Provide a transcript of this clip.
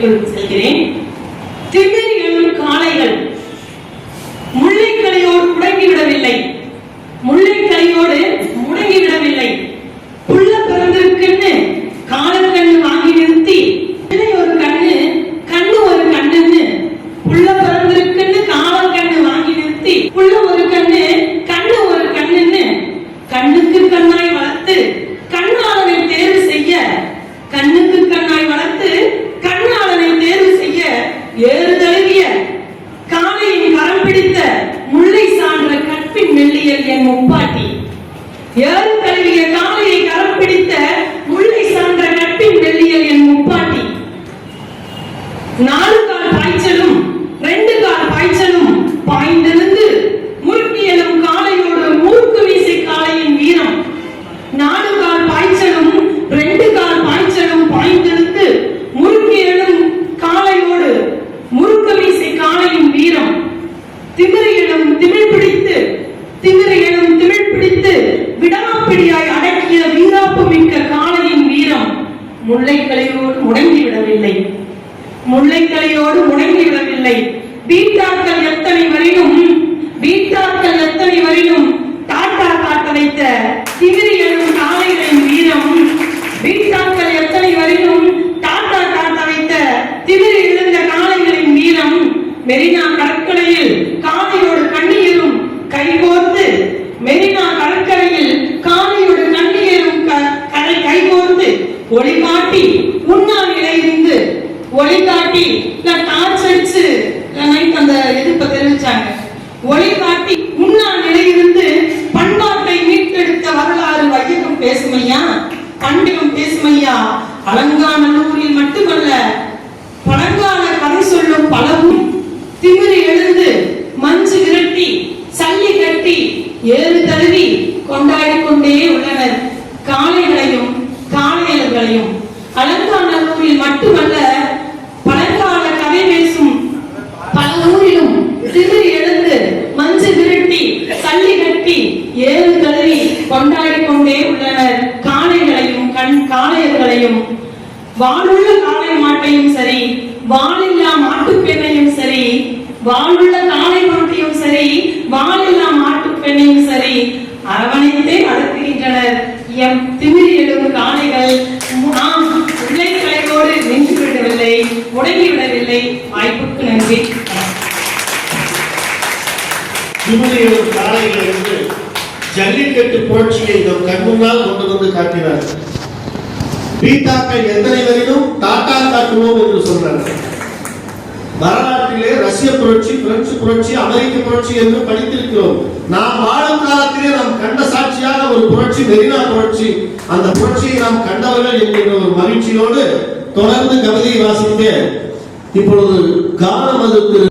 செல்கிறேன். ஏறு தழுவிய காளையின் கரம் பிடித்த முல்லை சான்ற கற்பின் மெல்லியல் என் முப்பாட்டி ஏறு தழுவிய காளையை கரம் பிடித்த முல்லை சான்ற கற்பின் மெல்லியல் என் முப்பாட்டி நான் முல்லைக்கலையோடு முடங்கி விடவில்லை. முல்லைக்கலையோடு முடங்கி விடவில்லை. பீட்டாக்கள் எத்தனை வரையும் பீட்டாக்கள் எத்தனை வரையும் தாத்தா காட்ட வைத்த திமிரி எழும் காளைகளின் வீரம் பீட்டாக்கள் எத்தனை வரையும் தாத்தா காட்ட வைத்த திமிரி எழுந்த காளைகளின் வீரம் மெரினா ஒளி காட்டி உண்ணா இருந்து ஒளி காட்டி டார்ச் அடிச்சு நைட் அந்த எதிர்ப்பை தெரிவிச்சாங்க. ஒளி காட்டி உண்ணா நிலையிருந்து பண்பாட்டை மீட்டெடுத்த வரலாறு வையகம் பேசுமையா? பண்டிகம் பேசுமையா? அலங்காநல்லூரில் மட்டுமல்ல பழங்கால கதை சொல்லும் பலவும் திமிரி எழுந்து மஞ்சு விரட்டி சல்லி கட்டி ஏறு தழுவி கொண்டாடி கொண்டே உள்ளனர் காளைகளையும் காளையர்களையும் அலங்காநல்லூரில் மட்டுமல்ல பழங்கால கதை பேசும் பல ஊரிலும் சிறு எழுந்து மஞ்சு விரட்டி சல்லி கட்டி ஏழு தழுவி கொண்டாடி கொண்டே உள்ளனர். காளைகளையும் கண் காளையர்களையும் வானுள்ள காளை மாட்டையும் சரி வானில்லா மாட்டுப் பெண்ணையும் சரி வானுள்ள காளை மாட்டையும் சரி வானில்லா மாட்டுப் பெண்ணையும் சரி அரவணைத்தே அடக்குகின்றனர் எம். திமிரி எழும் காளைகள் நாம் உள்ளைக்கலையோடு நின்று முடங்கிவிடவில்லை. விடவில்லை வாய்ப்புக்கு நன்றி. வணக்கம். திமிலியும் ஜல்லிக்கட்டு புரட்சியை நம் கண்முன்னால் கொண்டு வந்து காட்டினார். பீட்டாக்கள் எத்தனை வரையிலும் டாட்டா காட்டுவோம் என்று சொல்றாங்க வரலாற்றிலே ரஷ்ய புரட்சி பிரெஞ்சு புரட்சி அமெரிக்க புரட்சி என்று படித்திருக்கிறோம். நாம் வாழும் காலத்திலே நாம் கண்ட சாட்சியாக ஒரு புரட்சி மெரினா புரட்சி. அந்த புரட்சியை நாம் கண்டவர்கள் என்கிற ஒரு மகிழ்ச்சியோடு தொடர்ந்து கவிதையை வாசிக்க இப்பொழுது காலம் அது திரு